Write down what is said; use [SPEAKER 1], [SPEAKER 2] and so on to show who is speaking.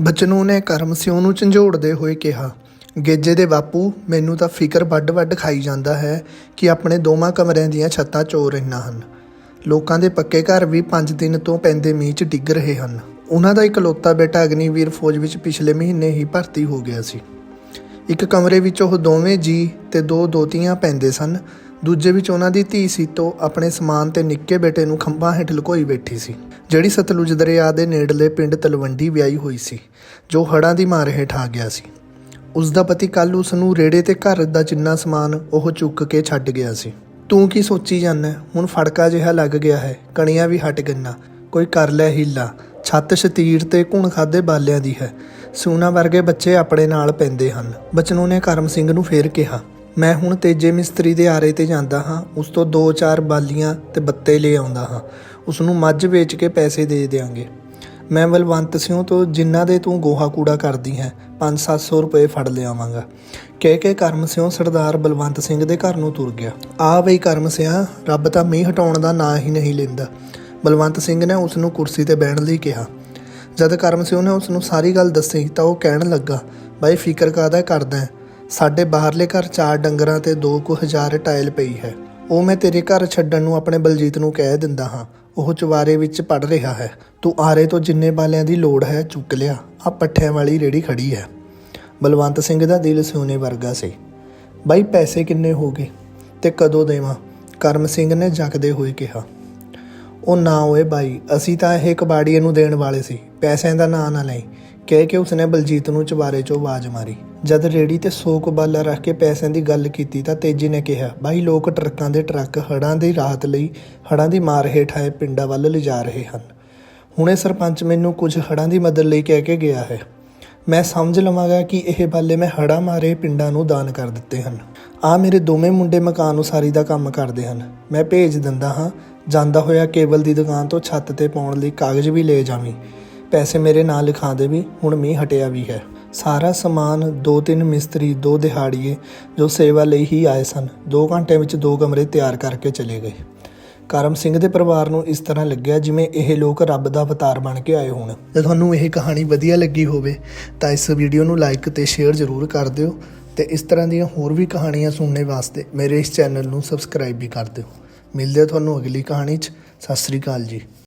[SPEAKER 1] ਬਚਨੂ ਨੇ ਕਰਮ ਸਿਉ ਨੂੰ ਝੰਜੋੜਦੇ ਹੋਏ ਕਿਹਾ, ਗੇਜੇ ਦੇ ਬਾਪੂ, ਮੈਨੂੰ ਤਾਂ ਫਿਕਰ ਵੱਡ ਵੱਡ ਖਾਈ ਜਾਂਦਾ ਹੈ ਕਿ ਆਪਣੇ ਦੋਵਾਂ ਕਮਰਿਆਂ ਦੀਆਂ ਛੱਤਾਂ ਚੋ ਰਹੀਆਂ ਹਨ। ਲੋਕਾਂ ਦੇ ਪੱਕੇ ਘਰ ਵੀ 5 ਦਿਨ ਤੋਂ ਪੈਂਦੇ ਮੀਂਹ 'ਚ ਡਿੱਗ ਰਹੇ ਹਨ। ਉਹਨਾਂ ਦਾ ਇਕਲੌਤਾ ਬੇਟਾ ਅਗਨੀਵੀਰ ਫੌਜ ਵਿੱਚ ਪਿਛਲੇ ਮਹੀਨੇ ਹੀ ਭਰਤੀ ਹੋ ਗਿਆ ਸੀ। ਇੱਕ ਕਮਰੇ ਵਿੱਚ ਉਹ ਦੋਵੇਂ ਜੀ ਤੇ ਦੋ ਦੋਤੀਆਂ ਪੈਂਦੇ ਸਨ। ਦੂਜੇ ਵਿੱਚ ਉਹਨਾਂ ਦੀ ਧੀ ਸੀਤੋ ਆਪਣੇ ਸਮਾਨ ਤੇ ਨਿੱਕੇ ਬੇਟੇ ਨੂੰ ਖੰਭਾਂ ਹੇਠ ਲੁਕੋਈ ਬੈਠੀ ਸੀ, ਜਿਹੜੀ ਸਤਲੁਜ ਦਰਿਆ ਦੇ ਨੇੜਲੇ ਪਿੰਡ ਤਲਵੰਡੀ ਵਿਆਹੀ ਹੋਈ ਸੀ, ਜੋ ਹੜ੍ਹਾਂ ਦੀ ਮਾਰ ਹੇਠ ਆ ਗਿਆ ਸੀ। ਉਸ ਦਾ ਪਤੀ ਕੱਲ ਉਸ ਨੂੰ ਰੇੜੇ ਤੇ ਘਰ ਦਾ ਜਿੰਨਾ ਸਮਾਨ ਉਹ ਚੁੱਕ ਕੇ ਛੱਡ ਗਿਆ ਸੀ। ਤੂੰ ਕੀ ਸੋਚੀ ਜਾਂਦਾ ਹੁਣ ਫੜਕਾ ਜਿਹਾ ਲੱਗ ਗਿਆ ਹੈ, ਕਣੀਆਂ ਵੀ ਹਟ ਗਈਆਂ, ਕੋਈ ਕਰ ਲੈ ਹੀਲਾ। ਛੱਤ ਸ਼ਤੀਰ ਤੇ ਘੁਣ ਖਾਦੇ ਬਾਲਿਆਂ ਦੀ ਹੈ। ਸੂਨਾ ਵਰਗੇ ਬੱਚੇ ਆਪਣੇ ਨਾਲ ਪੈਂਦੇ ਹਨ। ਬਚਨੂ ਨੇ ਕਰਮ ਸਿੰਘ ਨੂੰ ਫੇਰ ਕਿਹਾ ਮੈਂ ਹੁਣ ਤੇਜੇ ਮਿਸਤਰੀ ਦੇ ਆਰੇ ਤੇ ਜਾਂਦਾ ਹਾਂ, ਉਸ ਤੋਂ ਦੋ ਚਾਰ ਬਾਲੀਆਂ ਤੇ ਬੱਤੇ ਲੈ ਆਉਂਦਾ ਹਾਂ। ਉਸ ਨੂੰ ਮੱਝ ਵੇਚ ਕੇ ਪੈਸੇ ਦੇ ਦਿਆਂਗੇ। ਮੈਂ ਬਲਵੰਤ ਸਿੰਘ ਤੋਂ ਜਿਨ੍ਹਾਂ ਦੇ ਤੂੰ ਗੋਹਾ ਕੂੜਾ ਕਰਦੀ ਹੈ 5-700 ਰੁਪਏ ਫੜ ਲਿਆਵਾਂਗਾ। ਕਹਿ ਕੇ ਕਰਮ ਸਿੰਘ ਸਰਦਾਰ ਬਲਵੰਤ ਸਿੰਘ ਦੇ ਘਰ ਨੂੰ ਤੁਰ ਗਿਆ। ਆ ਬਈ ਕਰਮ ਸਿੰਘ ਰੱਬ ਤਾਂ ਮੀਂਹ ਹਟਾਉਣ ਦਾ ਨਾਂ ਹੀ ਨਹੀਂ ਲੈਂਦਾ। ਬਲਵੰਤ ਸਿੰਘ ਨੇ ਉਸ ਨੂੰ ਕੁਰਸੀ ਤੇ ਬਹਿਣ ਲਈ ਕਿਹਾ। ਜਦ ਕਰਮ ਸਿੰਘ ਨੇ ਉਸ ਨੂੰ ਸਾਰੀ ਗੱਲ ਦੱਸੀ ਤਾਂ ਉਹ ਕਹਿਣ ਲੱਗਾ, ਬਾਈ ਫਿਕਰ ਕਾਦਾ ਕਰਦਾ ਹੈ? ਸਾਡੇ ਬਾਹਰਲੇ ਘਰ ਚਾਰ ਡੰਗਰਾਂ ਤੇ ਦੋ ਕੁ ਹਜ਼ਾਰ ਟਾਇਲ ਪਈ ਹੈ। ਉਹ ਮੈਂ ਤੇਰੇ ਘਰ ਛੱਡਣ ਨੂੰ ਆਪਣੇ ਬਲਜੀਤ ਨੂੰ ਕਹਿ ਦਿੰਦਾ ਹਾਂ। ਉਹ ਚੁਬਾਰੇ ਵਿੱਚ ਪੜ ਰਿਹਾ ਹੈ। ਤੂੰ ਆਰੇ ਤੋਂ ਜਿੰਨੇ ਬਾਲਿਆਂ ਦੀ ਲੋੜ ਹੈ, ਚੁੱਕ ਲਿਆ। ਆ ਪੱਠਿਆਂ ਵਾਲੀ ਰੇੜੀ ਖੜੀ ਹੈ। ਬਲਵੰਤ ਸਿੰਘ ਦਾ ਦਿਲ ਸੋਨੇ ਵਰਗਾ ਸੀ। ਬਾਈ, ਪੈਸੇ ਕਿੰਨੇ ਹੋ ਗਏ? ਤੇ ਕਦੋਂ ਦੇਵਾਂ? ਕਰਮ ਸਿੰਘ ਨੇ ਜਗਦੇ ਹੋਏ ਕਿਹਾ। ਉਹ ਨਾ ਓਏ ਬਾਈ, ਅਸੀਂ ਤਾਂ ਇਹ ਕਬਾੜੀਏ ਨੂੰ ਦੇਣ ਵਾਲੇ ਸੀ। ਪੈਸਿਆਂ ਦਾ ਨਾਂ ਨਾ ਲਈ। ਕਹਿ ਕੇ ਉਸਨੇ ਬਲਜੀਤ ਨੂੰ ਚੁਬਾਰੇ 'ਚੋਂ ਆਵਾਜ਼ ਮਾਰੀ। ਜਦ ਰੇੜੀ ਤੇ 100 ਕੁ ਰੱਖ ਕੇ ਪੈਸਿਆਂ ਦੀ ਗੱਲ ਕੀਤੀ ਤਾਂ ਤੇਜੀ ਨੇ ਕਿਹਾ ਬਾਈ ਲੋਕ ਟਰੱਕਾਂ ਦੇ ਟਰੱਕ ਹੜਾਂ ਦੀ ਰਾਹਤ ਲਈ ਹੜਾਂ ਦੀ ਮਾਰ ਹੇਠ ਆਏ ਪਿੰਡਾਂ ਵੱਲ ਲਿਜਾ ਰਹੇ ਹਨ। ਹੁਣੇ ਸਰਪੰਚ ਮੈਨੂੰ ਕੁਝ ਹੜਾਂ ਦੀ ਮਦਦ ਲਈ ਕਹਿ ਕੇ ਗਿਆ ਹੈ। ਮੈਂ ਸਮਝ ਲਵਾਂਗਾ ਕਿ ਇਹ ਬਾਲੇ ਮੈਂ ਹੜ੍ਹਾਂ ਮਾਰੇ ਪਿੰਡਾਂ ਨੂੰ ਦਾਨ ਕਰ ਦਿੱਤੇ ਹਨ। ਆ ਮੇਰੇ ਦੋਵੇਂ ਮੁੰਡੇ ਮਕਾਨ ਉਸਾਰੀ ਦਾ ਕੰਮ ਕਰਦੇ ਹਨ। ਮੈਂ ਭੇਜ ਦਿੰਦਾ ਹਾਂ। ਜਾਂਦਾ ਹੋਇਆ ਕੇਬਲ ਦੀ ਦੁਕਾਨ ਤੋਂ ਛੱਤ ਤੇ ਪਾਉਣ ਲਈ ਕਾਗਜ਼ ਵੀ ਲੈ ਜਾਵੀਂ। ਪੈਸੇ ਮੇਰੇ ਨਾਂ ਲਿਖਾ ਦੇ ਵੀ, ਹੁਣ ਮੀਂਹ ਹਟਿਆ ਵੀ ਹੈ। ਸਾਰਾ ਸਮਾਨ, ਦੋ ਤਿੰਨ ਮਿਸਤਰੀ, ਦੋ ਦਿਹਾੜੀਏ, ਜੋ ਸੇਵਾ ਲਈ ਹੀ ਆਏ ਸਨ 2 ਘੰਟਿਆਂ ਵਿੱਚ ਦੋ ਕਮਰੇ ਤਿਆਰ ਕਰਕੇ ਚਲੇ ਗਏ। ਕਰਮ ਸਿੰਘ ਦੇ ਪਰਿਵਾਰ ਨੂੰ ਇਸ ਤਰ੍ਹਾਂ ਲੱਗਿਆ ਜਿਵੇਂ ਇਹ ਲੋਕ ਰੱਬ ਦਾ ਅਵਤਾਰ ਬਣ ਕੇ ਆਏ ਹੋਣ। ਜੇ ਤੁਹਾਨੂੰ ਇਹ ਕਹਾਣੀ ਵਧੀਆ ਲੱਗੀ ਹੋਵੇ, ਤਾਂ ਇਸ ਵੀਡੀਓ ਨੂੰ ਲਾਈਕ ਤੇ ਸ਼ੇਅਰ ਜ਼ਰੂਰ ਕਰ ਦਿਓ ਤੇ ਇਸ ਤਰ੍ਹਾਂ ਦੀਆਂ ਹੋਰ ਵੀ ਕਹਾਣੀਆਂ ਸੁਣਨੇ ਵਾਸਤੇ ਮੇਰੇ ਇਸ ਚੈਨਲ ਨੂੰ ਸਬਸਕ੍ਰਾਈਬ ਵੀ ਕਰ ਦਿਓ। ਮਿਲਦੇ ਹਾਂ ਤੁਹਾਨੂੰ ਅਗਲੀ ਕਹਾਣੀ 'ਚ। ਸਤਿ ਸ੍ਰੀ ਅਕਾਲ ਜੀ।